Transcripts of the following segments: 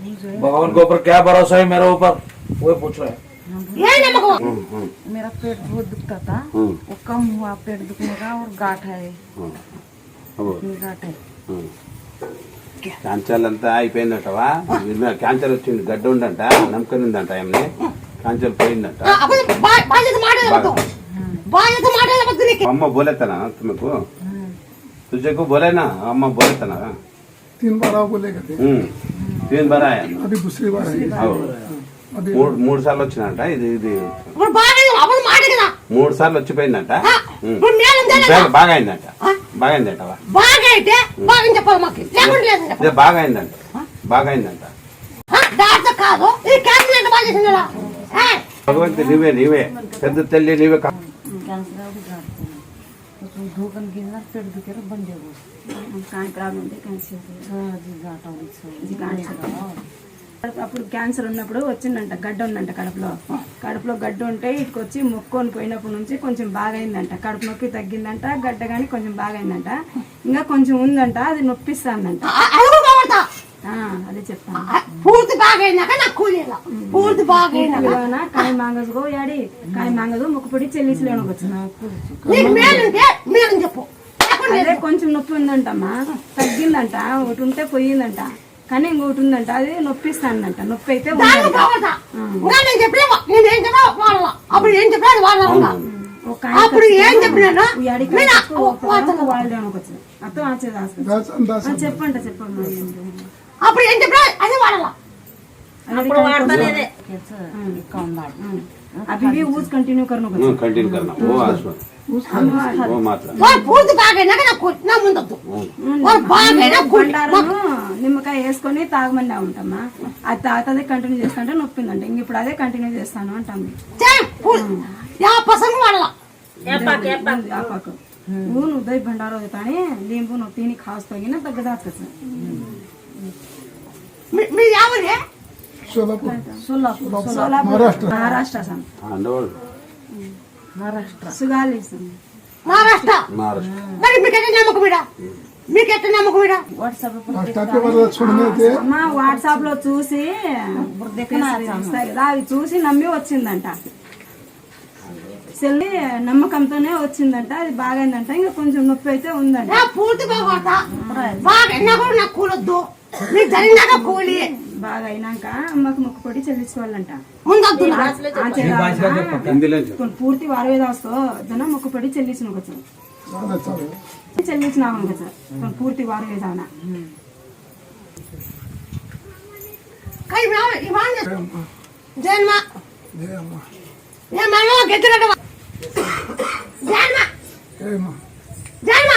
भगवान के ऊपर क्या भरोसा है मेरे ऊपर वो पूछ रहे हैं ఏ నమ్మకం मेरा पेट बहुत दुखता था हम्म। वो कम हुआ पेट दुखने का और गाठ है అబ్బో. ये गाठ है క్యాన్సర్ అంతా అయిపోయిందటవా క్యాన్సర్ వచ్చింది గడ్డ ఉందంట నమ్మకం ఉందంట ఏమని క్యాన్సర్ పోయిందంట అప్పుడు బా- బాధ్యత మాట్లాడవద్దు బాధ్యత మాట్లాడవద్దు నీకు అమ్మ బోలేతానా तुमको तुझे को बोले మూడు సార్లు వచ్చినట ఇది ఇది మూడు సార్లు వచ్చిపోయిందట. బాగా అయిందట. బాగా అయిందట బాగా అయితే బాగా చెప్పాలి బాగా అయిందంట. బాగా అయిందంట. కాదు ఈ నీవే నీవే. పెద్ద తల్లి నీవే కా- कैंसर का भी गाठ था उसमें धोकन गिरना पेट दुखे रहा बंदे को కాని ప్రాబ్లం ఉంది క్యాన్సర్ हाँ जी गाठ और ఇది క్యాన్సర్ అప్పుడు క్యాన్సర్ ఉన్నప్పుడు వచ్చిందంట గడ్డ ఉందంట కడుపులో కడుపులో గడ్డ ఉంటే ఇటుకు వచ్చి మొక్కొని పోయినప్పటి నుంచి కొంచెం బాగైందంట కడుపు నొప్పి తగ్గిందంట గడ్డ కానీ కొంచెం బాగైందంట ఇంకా కొంచెం ఉందంట అది నొప్పిస్తాందంట అదే పూర్తి బాగా నాకు కూలీలో పూర్తి బాగా కాయ మాంగదుగో యాడి? కాయ మాంగదు ముక్కుపొడి చెల్లిసిలోనికి వచ్చిన చెప్పు. అదే కొంచెం నొప్పి ఉందంటమ్మా. తగ్గిందంట. ఒకటి ఉంటే పోయిందంట. కానీ ఇంకొకటి ఉందంట. అది నొప్పిస్తానంట. నొప్పి అయితే చెప్పండి చెప్పమ్మా అప్పుడు ఏంటి చెప్పినా అదే వాడాలా. అప్పుడు వాడతలేదే. अभी भी यूज నిమ్మకాయ వేసుకొని తాగమన్నా ఉంటామా? అది తాగుతుంది కంటిన్యూ చేస్తాంటే నొప్పిందంట. ఇంక ఇప్పుడు అదే కంటిన్యూ చేస్తాను అంటాం యా పసంగ వాడలా. ఉదయ్ భండారో కానీ లింబు నొప్పిని ఖాస్ తగిన తగ్గదాత్తది మీ- మీ ఎవరే Solapur Solapur Solapur Maharashtra Maharashtra sun underworld Maharashtra Sugali sun Maharashtra Maharashtra మరి మీకు ఎట్లా నమ్మకం ఇడా మీకు ఎట్లా నమ్మకం ఇడా व्हाट्सएप पर रास्ता पे वाला छोड़ने थे అమ్మ వాట్సాప్ లో చూసి ఇస్తాయి కదా అవి చూసి నమ్మి వచ్చిందంట చెల్లి నమ్మకంతోనే వచ్చిందంట అది బాగైందంట ఇంకా కొంచెం నొప్పి అయితే ఉందంట నా పూర్తి బాగోతా బాగా అయినా కూడా నాకు కూలొద్దు అయినాక పూర్తి వారవే దాస్తో మొక్క పొడి చెల్లించిన పూర్తి వారవే దానా జన్మ జన్మ జన్మ జన్మ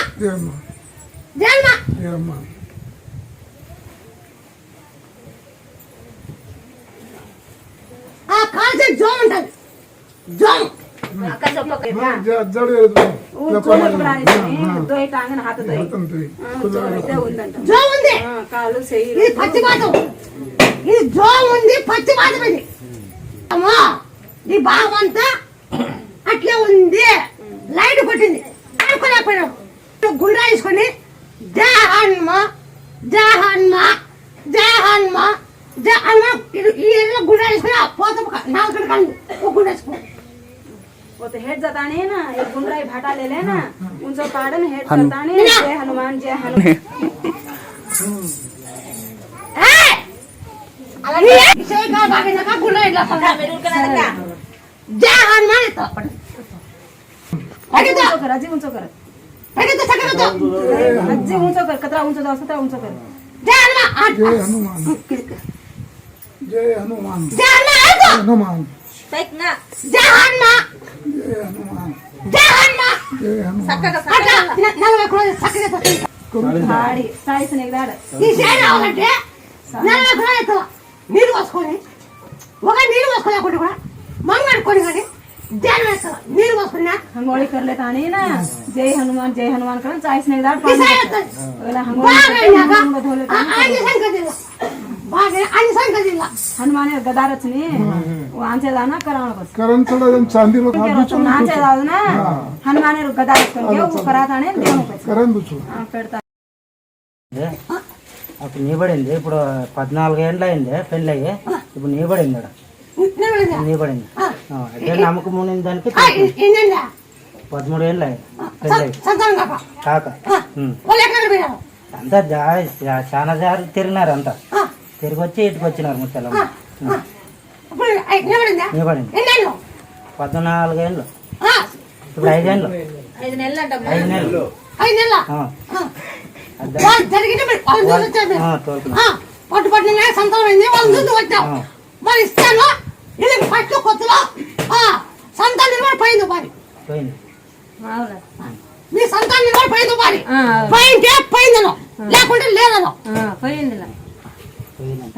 జన్మ జన్మ ఆ, కాలు చెయ్యి ఇది పచ్చిపాతం ఇది జోమ్ ఉంది పచ్చిపాతం ఇది. అమ్మా ఈ భాగం అంతా అట్లే ఉంది. లైట్ కొట్టింది. అనుకోలేకపోయినాం గుండ్రా వేసుకొని జయ హన్మ జయ హన్మ జయ హన్మ జయ హన్మ. ఇది- ఈ గుండ్రా వేసుకొని పోత నాలుగు గుండ్రా వేసుకో वो तो हेड जाताने है ना एक गुंडराई भाटा ले लेना उनसे पार्डन हेड जाताने जय हनुमान जय हनुमान। जय हनुमान येतो आपण उंच कर आजी उंच कर। आजी उंच कर कतरा उंच जाऊ सतरा उंच कर। जय हनुमान। जय हनुमान। जय हनुमान। जय हनुमान। సైక్ నా జహన్ మా జహన్ మా సక్కగా సక్కగా నలభై కూడా సక్కగా తాడి తాడి సనేగాడ ఈ చేడ అవ్వాలంటే నలభై కూడా ఎత్తు నీరు పోసుకొని ఒక నీరు పోసుకోలేకుండా కూడా మనం అనుకోని కానీ నీరు పోసుకున్నా హంగోళి కర్లే కానీ జై హనుమాన్ జై హనుమాన్ కానీ చాయిస్ దాడు హంగోళి ने दाड़ ఈ చేయి ఎత్తాలి. अगला బాగా అయినాక हंगोली धो लेता ఆ- అన్ని సంగతి ఇలా. బాగా అన్ని సంగతి ఇలా. हनुमान गदार रचनी वो आंचे दाना कराना बस करण थोड़ा जन चांदी लोग हाथ रोचो नाचे दाना हनुमान गदार करके वो कराता ने देव पे करण दुचो पेड़ता అప్పుడు నీ పడింది ఇప్పుడు పద్నాలుగు ఏళ్ళు అయింది పెళ్ళి అయ్యి ఇప్పుడు నీ పడింది ఆడ. నిలబడిందా? నీ పడింది ఆ. ఆ, అదే నమ్మకం ఉన్న దానికి ఆ, ఎ- ఎన్నేళ్ళా? పదమూడు ఏళ్ళు అయ్యి పెళ్ళి అయ్యి సంతానం కాక కాక ఆ, ఉమ్. వాళ్ళు ఎక్కడ పోయినారు అంతా జా- జా- చాలా జారి తిరిగినారు అంతా ఆ, తిరిగి వచ్చి ఇటుకు వచ్చినారు ముచ్చలమ్మ ఆ. ఇప్పుడు నిలబడిందా? పద్నాలుగు ఏళ్ళు ఐదేళ్ళు. ఐదు నెలలు అంట ఐదు నెలలు. నెలల? పట్టు పట్టిన వాళ్ళు వచ్చాం. మరి ఇస్తాను. కొత్తలో. సంతానం నిలబడి పోయింది మరి. పోయింది. మీ సంతానం నిలబడి పోయింది మరి. ఆ. పోయింటే పోయిందను. లేకుంటే లేదను. పోయింది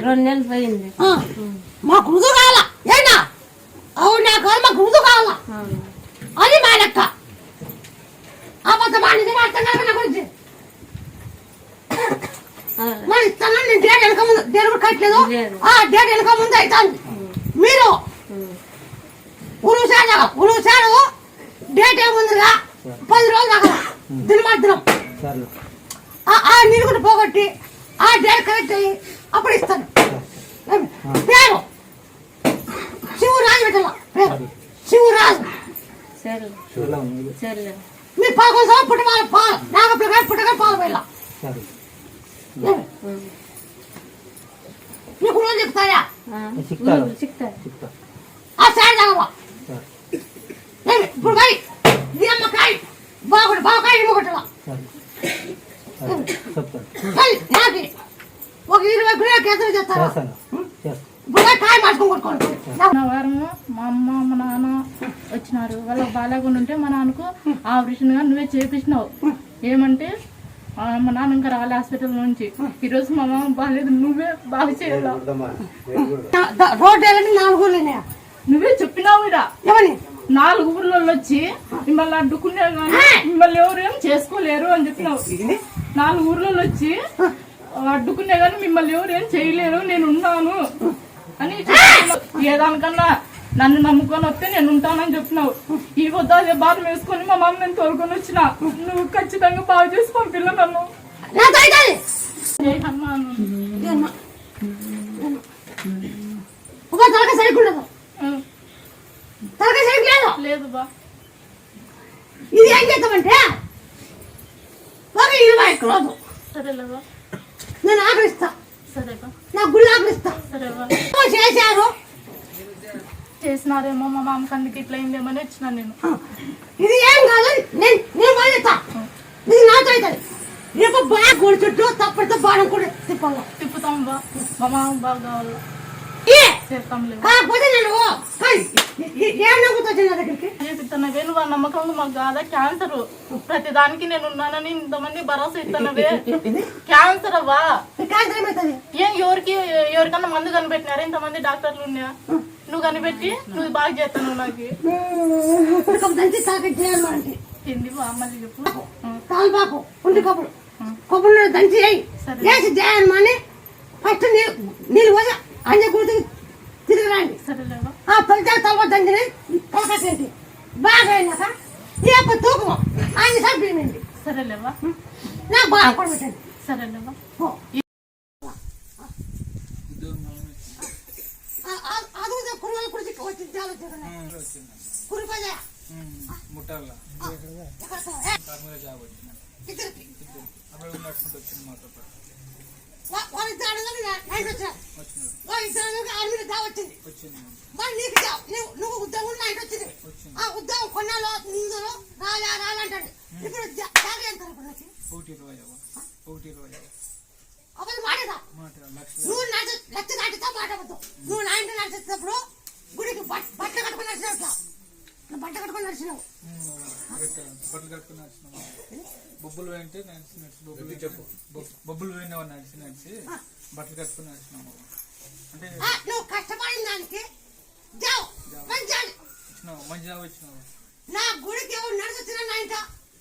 రెండు నెలలు పోయింది. మాకు రుజువు కావాలా? ఏంటా అవును నాకు మాకు రుజువు కావాలా? అది మా లెక్క. అబద్ధం అనేది అర్థం కాదు నా గురించి? మరి ఇస్తాను నేను డేట్ వెనక ముందు డేట్ కూడా కట్టలేదు. లేదు. ఆ డేట్ వెనక ముందు అవుతాను. మీరు ఉరుసాడు ఉరుసాడు డేట్ ఏముందిగా పది రోజులు దాకా దినమర్థం సర్లే. ఆ నీళ్ళు కూడా పోగొట్టి ఆ డేట్ కరెక్ట్ అయ్యి అప్పుడు ఇస్తాను? పేరు శివరాజు పెట్టాల? పేరు శివరాజు. మీ పదకొండు సంవత్సరం పుట్టగాల పాలు నాగప్పుడు పుట్టగా పాలు సరే. నీకు రోజు చెప్తాయా ఆ. సారి. తాగవా? ఇప్పుడు కాయ బాగుడు. సరే సరే. చెప్తాను నాకు ఒక ఇరవై కిలో కేతలు చేస్తారా? చేస్తాను. చేస్తాను. ఇప్పుడు కాయ కాయ మార్చుకొని కొట్టుకోండి. నా వారము మా అమ్మ మా నాన్న వచ్చినారు. వాళ్ళకి బాగాలేకుండా ఉంటే మా నాన్నకు ఆపరేషన్గా నువ్వే చేపించినావు ఏమంటే మా నాన్న ఇంకా రాలే హాస్పిటల్ నుంచి. ఈ రోజు మా మామ బాగాలేదు నువ్వే బాగా చేయాల. రోడ్డు నాలుగు నువ్వే చెప్పినావు ఇడ. ఏమని? నాలుగు ఊర్లలో వచ్చి మిమ్మల్ని అడ్డుకునే కానీ మిమ్మల్ని ఎవరు ఏం చేసుకోలేరు అని చెప్పినావు. నాలుగు ఊర్లలో వచ్చి అడ్డుకునే కానీ మిమ్మల్ని ఎవరు ఏం చేయలేరు నేను ఉన్నాను అని. ఏదానికన్నా నన్ను నమ్ముకొని వస్తే నేను ఉంటానని చెప్పినావు. ఈ వద్ద అదే బాధ వేసుకొని మా మమ్మీ నేను తోలుకొని వచ్చిన. నువ్వు ఖచ్చితంగా బాగా చేసి పంపిల్ల నన్ను. లేదు బా. ఇది ఏం చేద్దామంటే ఇరవై నేను ఆకలిస్తా. నా గుళ్ళు ఆకలిస్తా. చేశారు. చేసినారేమో మా మామకి అందుకే ఇట్లా అయిందేమని వచ్చిన నేను. ఇది ఏం కాదు నేను నేను బాధ్యత ఇది నాతో అవుతుంది. రేపు బాగా గుడి చుట్టూ తప్పటితో బాణం కూడా తిప్పాల తిప్పుతాం బా. మా మామ బాగా కావాలి. కాకపోతే నేను ఇస్తున్నవే నువ్వు ఆ నమ్మకం మాకు కాదా? క్యాన్సర్ ప్రతి దానికి నేను ఉన్నానని ఇంతమంది భరోసా ఇస్తున్నవే క్యాన్సర్ అవ్వా? ఏం ఎవరికి ఎవరికన్నా మందు కనిపెట్టినారా? ఇంతమంది డాక్టర్లు ఉన్నా నువ్వు కనిపెట్టి నువ్వు బాగా చేస్తాను నాకు. బా మళ్ళీ చెప్పు? తాల్బాకు ఉండి కొబ్బరు కొబ్బరిలో దంచి. వేసి చేయాలమని ఫస్ట్ నీళ్ళు నీళ్ళు పోసి అంజ గుడికి తిరిగి రండి సరేలేవా ఆ తొలితే తలవ దంచిని తలకట్టేసి బాగా అయినాక యొక్క తూకము. ఆయన సార్ భీమండి సరేలేవా నాకు బాగా కొడబెట్టండి సరేలేవా పో. ఆ- ఆ- అదుగుదా కుర్రాలు కుడిచి కురిపోయా ముట్టాల జాబ్ వచ్చింది. అప్పుడు నడుచుకుంటూ వచ్చింది మాతో పాటు వా- వాళ్ళ ఇద్దరు అడగని నైట్ వచ్చారు వచ్చినారు వాళ్ళ ఇద్దరు అడగని ఆర్మీ జాబ్ వచ్చింది. వచ్చింది మరి నీకు జాబ్ నువ్వు నువ్వు ఉద్యోగం నైట్ వచ్చింది. ఆ ఉద్యోగం కొన్నాళ్ళు నిందులో రాలే ఇప్పుడు జాబ్ ఎంత ఇప్పుడు నాకు ఒకటి ఇరవై అవ్వ. ఒకటి ఇరవై అవ్వ. అప్పుడు మాటదా మాట లక్ష నువ్వు నచ్చ లచ్చ దాటితే మాట నువ్వు నా ఇంటి నడిచేటప్పుడు గుడికి బట్- బట్ట కట్టుకుని నడిచినట్టు నువ్వు బట్ట కట్టుకుని నడిచినావు. బట్టలు కట్టుకుని నడిచినాము బొబ్బులు పోయింటే నడిచి నడిచి బొబ్బులు చెప్పు? బొబ్బులు పోయినావా నడిచి నడిచి బట్టలు కట్టుకుని నడిచినాము. అంటే ఆ, నువ్వు కష్టపడిన దానికి జాబ్ మంచి జాబ్. వచ్చినావు మంచి జాబ్ వచ్చినావు నా గుడికి ఎవరు నడిచొచ్చినా నా ఇంట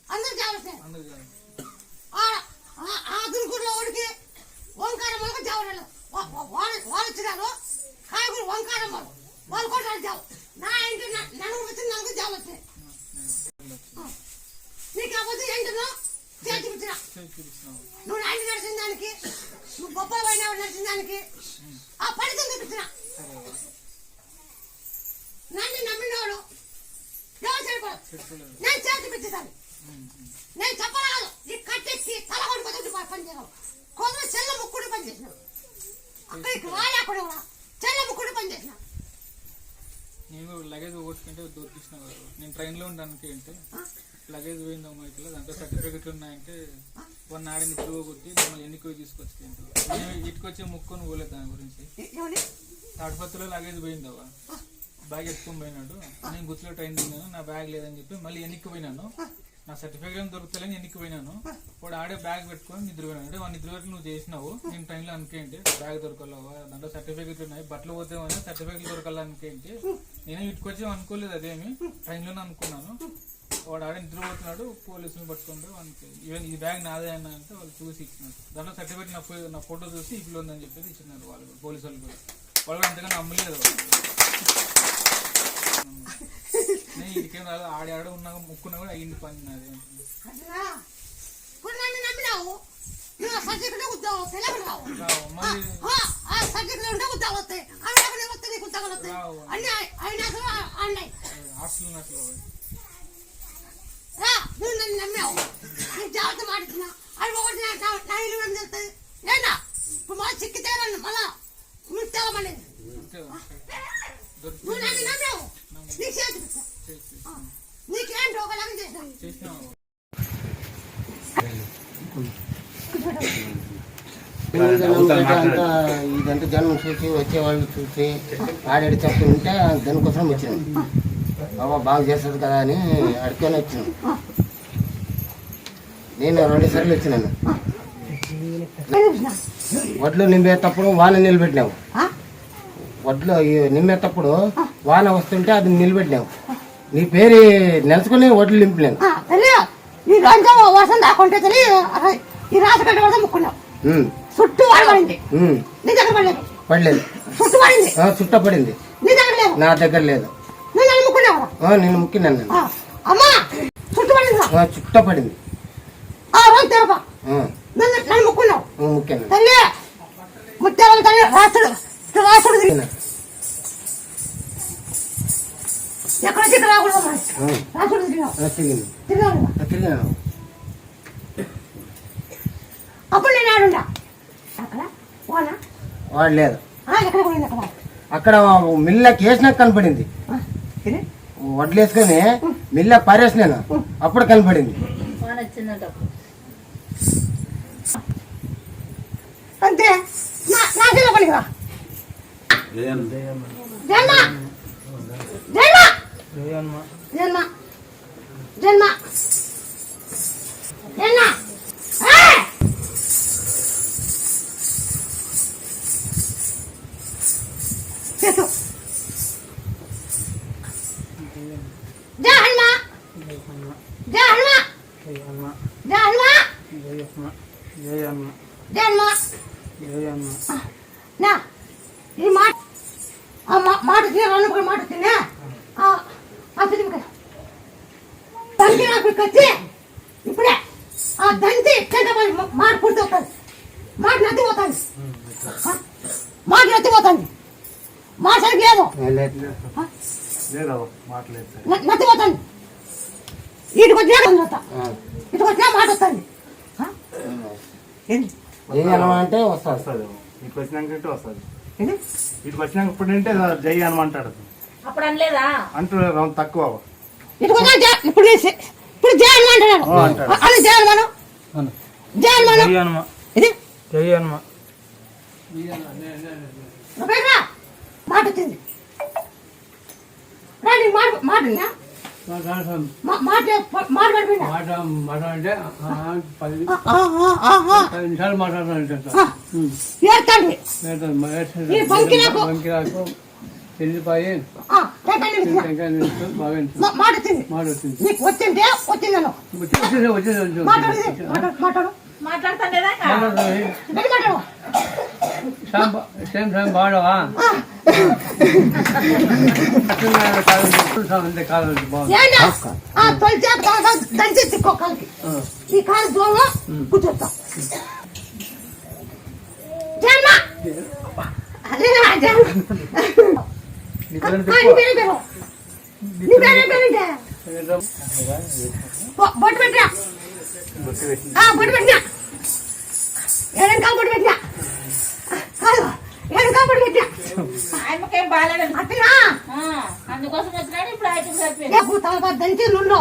అందరూ జాబ్ వస్తాయి అందరు జాబ్ ఆ- దుర్గుడిలో వాడికి ఓంకారం వాళ్ళకి జావరాలు వాళ్ళు వచ్చినారు కాయగూరు ఓంకారం వాళ్ళు వాళ్ళు కూడా జావు. నా ఇంటి న- నలుగురు వచ్చి నలుగురు జాబ్ వచ్చినాయి నీకు కాకపోతే ఏంటో చేతి చూపించిన నువ్వు నాయన నడిచిన దానికి నువ్వు గొప్ప పోయినా నడిచిన దానికి ఆ ఫలితం చూపించిన నన్ను నమ్మినోడు ఎవరు చెడిపోడు? నేను చేతి చూపించేదాన్ని. నేను చెప్పరాదు. ఈ కట్టెక్కి తల కొడుకుతుంది పని చేయడం కొందరు చెల్ల ముక్కుడు పని చేసిన అక్కడికి రాలేకుండా కూడా చెల్ల ముక్కుడు పని చేసినా నేను లగేజ్ ఓట్టుకుంటే దొరికిసిన నేను ట్రైన్లో ఉండడానికి అంటే లగేజ్ పోయిందమ్మా ఇట్లా దాంట్లో సర్టిఫికెట్లు ఉన్నాయంటే వన్ ఆడని త్రూ కొట్టి మమ్మల్ని ఎన్నికో తీసుకొచ్చి నేను ఇటుకొచ్చి ముక్కొని పోలేదు దాని గురించి. తాడిపత్రిలో లగేజ్ పోయిందవ్వ బ్యాగ్ ఎత్తుకొని పోయినాడు. నేను గుర్తులో ట్రైన్ తిన్నాను నా బ్యాగ్ లేదని చెప్పి మళ్ళీ ఎన్నికి పోయినాను నా సర్టిఫికేట్ ఏం దొరుకుతలేని ఎన్నికి పోయినాను వాడు ఆడే బ్యాగ్ పెట్టుకొని నిద్రపోయినాడు. అంటే వాడు నిద్రపెట్టి నువ్వు చేసినావు. నేను ట్రైన్లో అనుకేంటి బ్యాగ్ దొరకలేవా దాంట్లో సర్టిఫికేట్ ఉన్నాయి బట్టలు పోతేమని సర్టిఫికేట్ దొరకాలనుకేంటి నేను ఇటుకొచ్చి అనుకోలేదు అదేమి. ట్రైన్లోనే అనుకున్నాను. వాడు ఆడే నిద్రపోతున్నాడు పోలీసులు పట్టుకుంటే వానికి ఈవెన్ ఈ బ్యాగ్ నాదే అన్న అంటే వాళ్ళు చూసి ఇచ్చినారు. దాంట్లో సర్టిఫికేట్ నా ఫో- నా ఫోటో చూసి ఇప్పుడు ఉందని చెప్పేసి ఇచ్చినారు వాళ్ళు పోలీసు వాళ్ళు కూడా. వాళ్ళు అంతగా నమ్మలేదు ఇటుకేం రాదు ఆడి ఆడ ఉన్నా ముక్కున్నా కూడా అయ్యింది పని నాది. అట్లా ఇప్పుడు నన్ను నమ్మినావు నువ్వు సర్టిఫికెట్ ఉద్యోగం సెలవు రావు రావు మళ్ళీ ఆ, ఆ సర్టిఫికెట్ ఉంటే ఉద్యోగం వస్తాయి అలాగనే వస్తాయి నీకు ఉద్యోగాలు వస్తాయి రావు. అన్ని అయినా కూడా అన్నాయి హాస్టల్ ఉన్నట్లు రా నువ్వు నన్ను నమ్మావు నీ జాగ్రత్త మాడుతున్నా అది ఒకటి నా నా- నా ఇల్లు ఏం చేస్తుంది ఏనా ఇప్పుడు మళ్ళీ చిక్కితే నన్ను మళ్ళా నువ్వు తెలమనేది నువ్వు నన్ను నమ్మావు నీ చేతి పెట్టా. ఆ, నీకేంటి ఒకలాగా చేశాను చేసినావు అంతా ఇదంతా జనం చూసి వచ్చేవాళ్ళు చూసి ఆడాడి చెప్తుంటే దానికోసం వచ్చినాం. బాబా బాగా చేస్తుంది కదా అని అడుకొని వచ్చినాం. నేను రెండు సార్లు వచ్చినాను. వడ్లు నింపేటప్పుడు వాన నిలబెట్టినావు వడ్లు నింపేటప్పుడు వాన వస్తుంటే అది నిలబెట్టినావు నీ పేరు నెలచుకుని వడ్లు ఉమ్, చుట్టూ వాడు పడింది. ఉమ్, నీ దగ్గర పడలేదు. పడలేదు. చుట్టూ పడింది ఆ, చుట్ట పడింది నీ దగ్గర లేదు. నేను ముక్కినాను నేను. అమ్మా చుట్టూ పడింది రా. ఆ, చుట్ట పడింది ఆ రోజు తెరప. ఆ, నన్ను నన్ను ముక్కున్నావు. ఆ, ముక్కాను. తల్లి ముత్యాల తల్లి రాష్ట్రుడు ఇటు రాష్ట్రుడు తిరిగి- ఎక్కడ ఇక్కడ రాకూడదు మరి. ఆ, రాష్ట్రుడు తిరిగావు ఆ, తిరిగింది. తిరిగావు కదా. ఆ, తిరిగాను అప్పుడు నేను ఆడుండా. అక్కడ పోనా? వాడు లేదు అక్కడ అక్కడ మిల్ల కేసినాక కనపడింది? వడ్లేసుకొని మిల్ల పారేసినాను అప్పుడు కనపడింది. అంతే. జన్మ. జన్మ. జన్మ. జన్మ. కచ్చి ఇప్పుడే. ఆ దంతి చెడ్డ మాట అవుతుంది మాట నత్తి పోతుంది ఆ? మాట నత్తి పోతుంది మాట లేదు. ఆ? న- నత్తి పోతుంది ఇటుకు వచ్చినా చదువుతా ఇటుకు వచ్చినా మాట వస్తుంది అంటే వస్తాడు. ఇటు వచ్చినాక వస్తుంది? ఇటు వచ్చినాక ఇప్పుడు అంటే జై అనమంటాడు అప్పుడు అనలేదా? అంటూ రౌండ్ తక్కువ ఇప్పుడు ఇప్పుడు జయన్ అంటున్నాడు అది జయన్ మనం జయన్ మనం ఇది? నువ్వేరా? మాట వచ్చింది. రా, నీకు మాట మాట ఉందా? మా- మాట మాట పడిపోయిందా? ఆ, మాట వచ్చింది. నీకు వచ్చింటే వచ్చిందను మాట్లాడు. మాట్లాడు. మాట్లాడు మాట్లాడతాను లేదా గట్టి మాట్లాడు. సేమ్ సేమ్ బాగున్నావా? ఆ, ఏంటా? ఆ తొలిచే బాగా దంచి తిక్కో కాలుకి. ఈ కాలు దోమలో కూర్చోస్తాం జన్మ! అదే బొట్టు పెట్టినా ఆ, బొట్టు పెట్టినా. ఏడని కాలు బొట్టు పెట్టినా. ఏడని కాలు బొట్టు పెట్టినా. ఆయనకేం బాగాలేదు. అట్టనా అందుకోసం వచ్చినాడు ఇప్పుడు ఐటమ్ సరిపోయింది. ఏ భూతాల దంచి నుండో.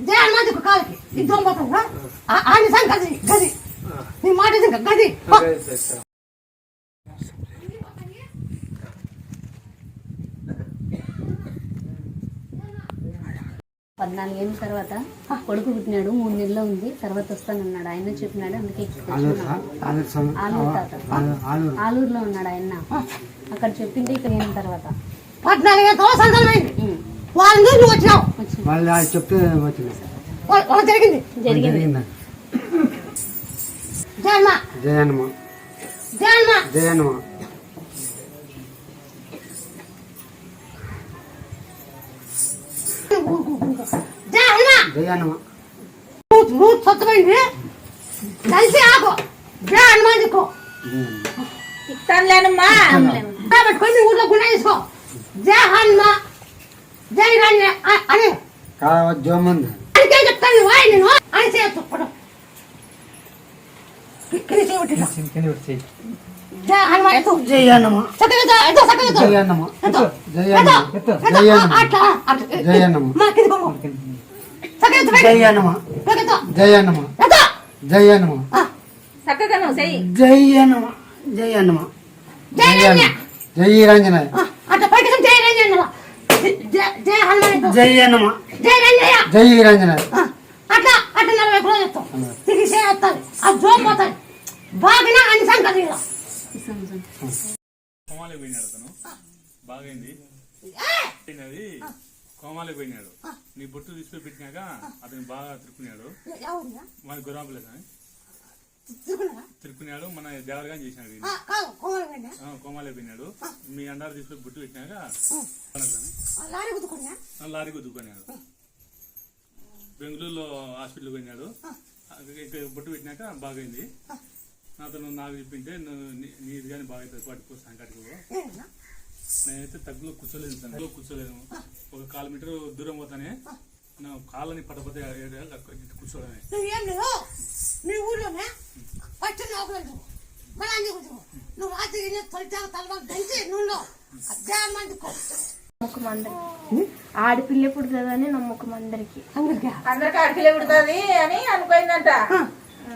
జయాన్ మాదికు కాలకి. ఇది దొంగపోతుందా ఆయన సంగ గది గది. నీ మాట గది. పద్నాలుగేళ్ళ తర్వాత కొడుకు పుట్టినాడు మూడు నెలలు ఉంది తర్వాత వస్తానన్నాడు. ఆయన చెప్పినాడు అందుకే. ఆలూరు తాత. ఆలూరులో ఉన్నాడు ఆయన. అక్కడ చెప్పింటే ఇక్కడ అయిన తర్వాత? పద్నాలుగు ఏళ్ళ సంతానం అయింది వాళ్ళ నుంచి నువ్వు వచ్చినావు వాళ్ళు చెప్తే వచ్చింది వాళ్ళ- వాళ్ళ జరిగింది జరిగింది జయమ్మ జయన్మ జయమ్మ జయన్మ జయమ్మ జయన్మ నువ్వు నువ్వు స్వచ్ఛమైంది కలిసి ఆకు జయ హనుమాన్కు ఇస్తానులేనమ్మా కాబట్టి కొన్ని ఊర్లో గుండె తీసుకో జయ హనుమ జయ రంజ అని జోమంది అందుకే చెప్తాను వాయి నేను అని చేయొచ్చు ఇప్పుడు కింద చేయబట్టి జయ హనుమాన్ ఎత్తు జయన్నమ చక్కగా ఎత్తు, ఎత్తు, చక్కగా ఎత్తు. జయన్నమ ఎత్తు, జయన్నమ ఎత్తు, ఎత్తు, జయన్నమ అట్లా, అట్లా. జయన్నమ. మా కింద ఆ. జయ రంజన ఆ, జయ రంజయ్య. జయ రంజన ఆ, అట్లా అట్లా నలభై చెప్తాం తిరిగి చేస్తాను అది జోమ్ పోతాయి బాగా అన్ని సంగతి కోమాలే పోయినాడు అతను. బాగైంది. అది కోమాలే పోయినాడు. నీ బొట్టు తీసుకొని పెట్టినాక అతను బాగా తిరుక్కున్నాడు? మన గురాబులేదు? తిరుక్కున్నాడు. మన దేవరగా చేసినాడు కోమలు పోయినాడు. మీ అండారు తీసుకొని బొట్టు పెట్టినాక లారీ గుద్దుకున్నాడు. బెంగళూరులో హాస్పిటల్కి పోయినాడు. ఇక్కడ బొట్టు పెట్టినాక బాగైంది. అతను నాకు చెప్పింటే నువ్వు నీది కానీ బాగా అవుతుంది. పట్టుకో సంకటికి నేనైతే తగ్గులో కూర్చోలేదు తగ్గులో కూర్చోలేను. ఒక కాలు మీటర్ దూరం పోతానే నా కాళ్ళని పట్టపోతే కూర్చోవడమే నువ్వేం లేదు నీ ఊళ్ళోనే పచ్చి నౌకలు మళ్ళీ అన్ని కూర్చో. నువ్వు రాత్రి తొలిచాక తలబాటు దంచి నువ్వు అధ్యాయం మందికో నమ్మకం అందరికి ఆడపిల్ల పుడుతుందని నమ్మకం అందరికి అడిగిలే పుడుతుంది అని అనుకోయిందంట.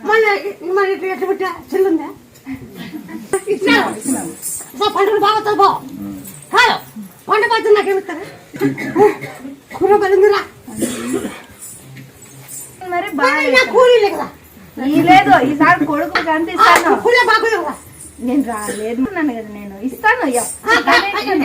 మళ్ళీ మళ్ళీ ఎట్లా పెట్టా? చెల్లుందా ఇట్లా. సో పండుగ బాగా కాదు పంట పడుతుంది నాకేమిస్తారా కూర పడిందిరా మరి బాగా కూలీలే కదా. లేదు ఈసారి కొడుకు అంత ఇస్తాను. కూలే కదా. నేను రాలేదు కదా నేను. ఇస్తాను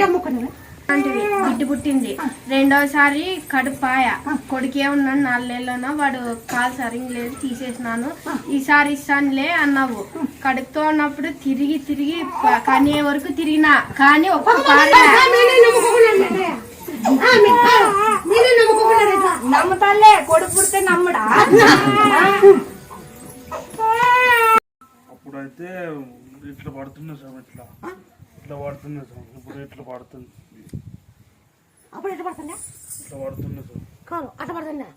అమ్ముకున్నా అలాంటిది బిడ్డ పుట్టింది. రెండోసారి కడుపాయ. కొడుకే ఉన్నాను నాలుగేళ్ళలోనో వాడు కాలు సరిగ్గా లేదు తీసేసినాను. ఈసారి ఇస్తానులే అన్నావు. కడుపుతో ఉన్నప్పుడు తిరిగి తిరిగి కనే వరకు తిరిగినా. కానీ ఒక్క నమ్ముతాలే కొడుకు పుడితే నమ్ముడా? అప్పుడైతే ఇట్లా పడుతున్నా సార్ ఇట్లా. ఇట్లా పడుతున్నా సార్ ఇప్పుడు ఇట్లా పడుతుంది. అప్పుడు ఎట్లా పడుతుందా? ఇట్లా సార్. కాదు అట్లా పడుతుందా?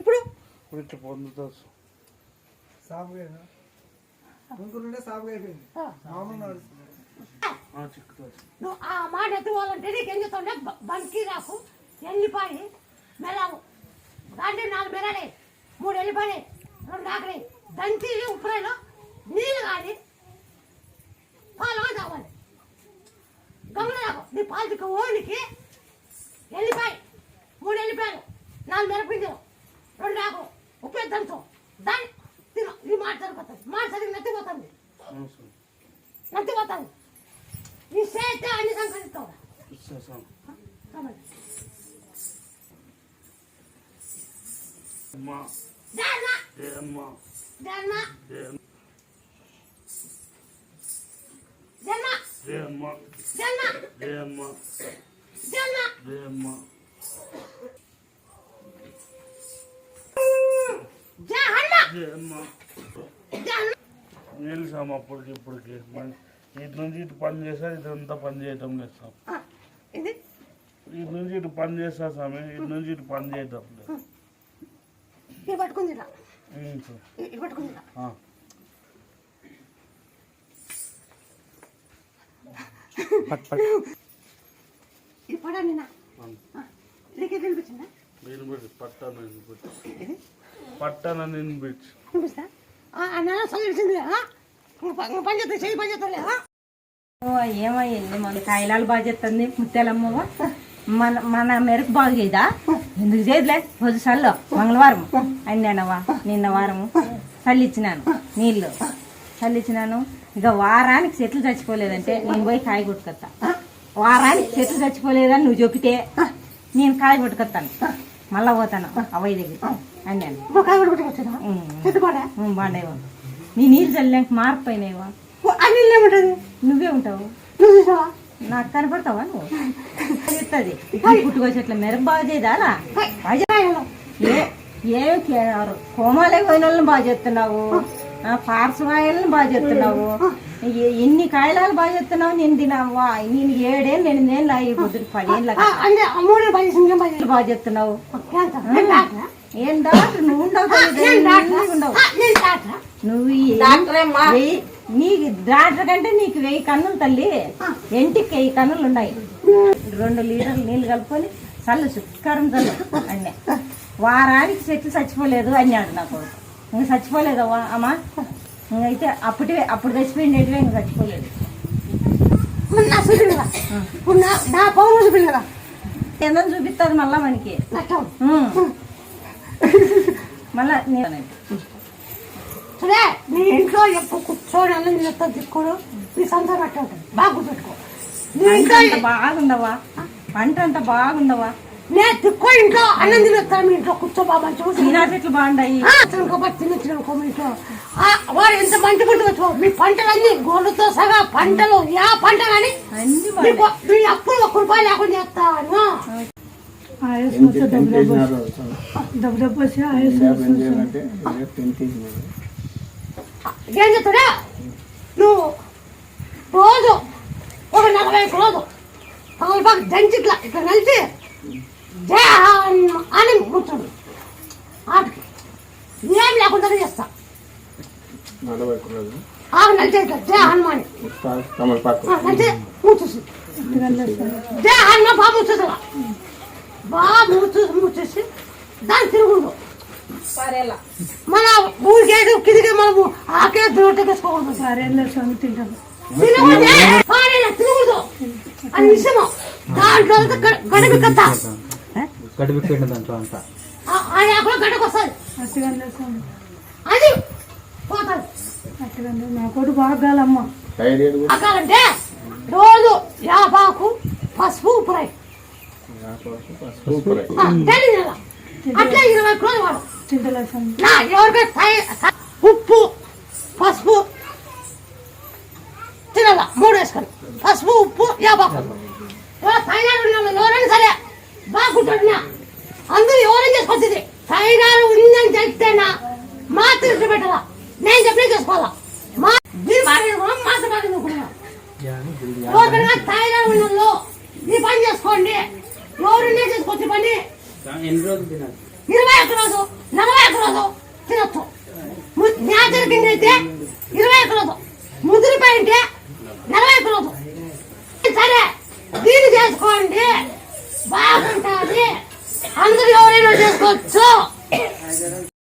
ఇప్పుడు? ఇప్పుడు ఇట్లా పొందుతా నువ్వు ఆ మాట ఎత్తుకోవాలంటే నీకు ఏం చేస్తావుంటే బంకి రాకు ఎల్లిపాయి మెలావు. దాంట్లో నాలుగు మెలాలి మూడు ఎల్లిపాయలు రెండు ఆకలి. దంచి ఉప్పురాయిలో నీళ్ళు కానీ పాలు కానీ తాగాలి గమన రాకు. నీ పాలు తిక్క ఓనికి ఎల్లిపాయ మూడు ఎల్లిపాయలు నాలుగు మిరపింజలు రెండు ఆకు. ఉప్పు దంచు. దాన్ని తిను. ఈ మాట సరిపోతుంది. మాట సరిగ్గా నత్తిపోతుంది. నత్తిపోతుంది. నీ చేస్తే అన్ని అమ్మా. ధర్మ ఏ అమ్మా ధర్మ ఏ ధర్మ జయ అమ్మ నిలిసాం అప్పటికి ఇప్పటికి ఇటు నుంచి ఇటు పని చేసా ఇదంతా పని చేయటం లేదు సార్ ఇటు నుంచి ఇటు పని చేస్తా స్వామి ఇటు నుంచి ఇటు పని చేయటం లేదు పట్టుకుంది ఇది పట్టుకుంది ఇలా ఆ. ఇది పడండి నా నీకే కనిపించిందా నేను పెట్టి పట్టాను నేను పెట్టి ఇది పట్టాను నేను పెట్టి కనిపిస్తా అన్న చదివించింది పని చేస్తా చెయ్యి పని చేస్తా లేదా ఏమయ్యింది మన కాయలాలు బాగా చేస్తుంది ముత్యాలమ్మవ మన మన మెరకు బాగు చేయదా? ఎందుకు చేయదులే? రోజు సల్లో మంగళవారం. అన్నానవా నిన్న వారము. చల్లిచ్చినాను నీళ్ళు. చల్లిచ్చినాను ఇక వారానికి చెట్లు చచ్చిపోలేదంటే నేను పోయి కాయ కొట్టుకొస్తా. వారానికి చెట్లు చచ్చిపోలేదని నువ్వు చెప్పితే నేను కాయ కొట్టుకొస్తాను మళ్ళా పోతాను. అవయ్య దగ్గర అన్నాను బాగుండేవా నీ నీళ్ళు చల్లాక మారిపోయినాయివా అన్ని ఏముంటుంది? నువ్వే ఉంటావు. నాకు కనపడతావా నువ్వు? చెప్తుంది. పుట్టుకొచ్చి అట్లా మెరుగు బాగా చేయదాలా ఏ ఏం కోమాలే పోయిన వాళ్ళని బాగా చేస్తున్నావు. పార్శ్వాయలను బాగా చేస్తున్నావు ఏ- ఎన్ని కాయలాలు బాగా చేస్తున్నావు నేను తినవా? నేను ఏడేళ్ళు ఎనిమిదేళ్ళు అయ్యి పొద్దుకు పదేళ్ళ బాగా డాక్టరా ఏం డాక్టర్? నువ్వు ఉండవు నువ్వు నీకు డాక్టర్ కంటే నీకు వెయ్యి కన్నులు తల్లి. ఎంటికి వెయ్యి కన్నులు ఉన్నాయి. రెండు లీటర్లు నీళ్ళు కలుపుకొని చల్లు శుక్కారం చల్లు. అన్నా వారానికి చెట్టు చచ్చిపోలేదు అన్నాడు నా కొడుకు. ఇంక చచ్చిపోలేదవ్వా అమ్మా? అయితే అప్పటివే అప్పుడు చచ్చిపోయిండేటివే ఇంక చచ్చిపోలేదు. నా కదా ఇప్పుడు నా నా పౌరు కదా ఏదో చూపిస్తుంది మళ్ళా మనకి. మళ్ళా సరే నీ ఇంట్లో ఎప్పుడు కూర్చొని అన్నం తినేస్తా తిక్కుడు నీ సంతా ఉంటుంది. బాగా గుర్తుపెట్టుకో. నీ ఇంట్లో బాగుండవా పంట అంత బాగుండవా నేను తిక్కో ఇంట్లో అన్నం తినేస్తాను మీ ఇంట్లో కూర్చో బాగా మంచిగా చీనా చెట్లు బాగుండాయి తినకపోతే తినొచ్చినానుకో మీ ఇంట్లో. ఆ, వాడు ఎంత మంచి గుర్తుపెట్టుకో మీ పంటలన్నీ గోళ్ళతో సగా పంటలు యా పంట కానీ మీ అప్పులు ఒక్క రూపాయలు లేకుండా చేస్తాను. డబ్బు డబ్బు వచ్చి ఏం చెప్తాడా నువ్వు రోజు ఒక నలభై రోజు పగలపాకు దంచి ఇట్లా ఇట్లా హనుమ అని కూర్చోడు ఆటకి ఏం లేకుండా చేస్తా. జయ హనుమాని నలిచి మూచేసి జయ హనుమ బాగా మూసేసా. బాగా మూసేసి మూసేసి దాన్ని తిరుగుండు. మన ఊరికేసి కిందికి మనము ఆకే దూరటేసుకోకూడదు సరేలే స్వామి తినకూడదు. అని విషయము దాంట్లో గడిపి కథ. గడిపి పిండి దాంట్లో అంతా. అది పోతుంది. నా కొడుకు బాగాలమ్మ అక్కాలంటే రోజు యాపాకు పసుపు ఉప్పురాయి. అట్లా ఇరవై వాడు. నా థై- ఉప్పు పసుపు తినాల. మూడు వేసుకొని. పసుపు ఉప్పు యాపాకు. ఎవరైనా సరే. బాగుంటున్నా అందరూ ఎవరైనా చేసుకొచ్చింది థైరాయిడ్ ఉందని చెప్తేనా మా మాత్రం పెట్టాలా నేను చెప్పిన చేసుకోవాలా? మా దీని బాగా మాత్రం బాగా ఎవరికైనా థైరాయిడ్ ఉన్న ఈ పని చేసుకోండి. ఎవరైనా చేసుకోవచ్చు పని. ఇరవై ఒక్క రోజు నలభై ఒక్క రోజు తినొచ్చు. న్యాచురల్ కింద అయితే ఇరవై ఒక్క రోజు. ముదిరిపోయి ఉంటే నలభై ఒక్క రోజు. సరే దీన్ని చేసుకోండి. బాగుంటుంది అందరూ ఎవరైనా చేసుకోవచ్చు.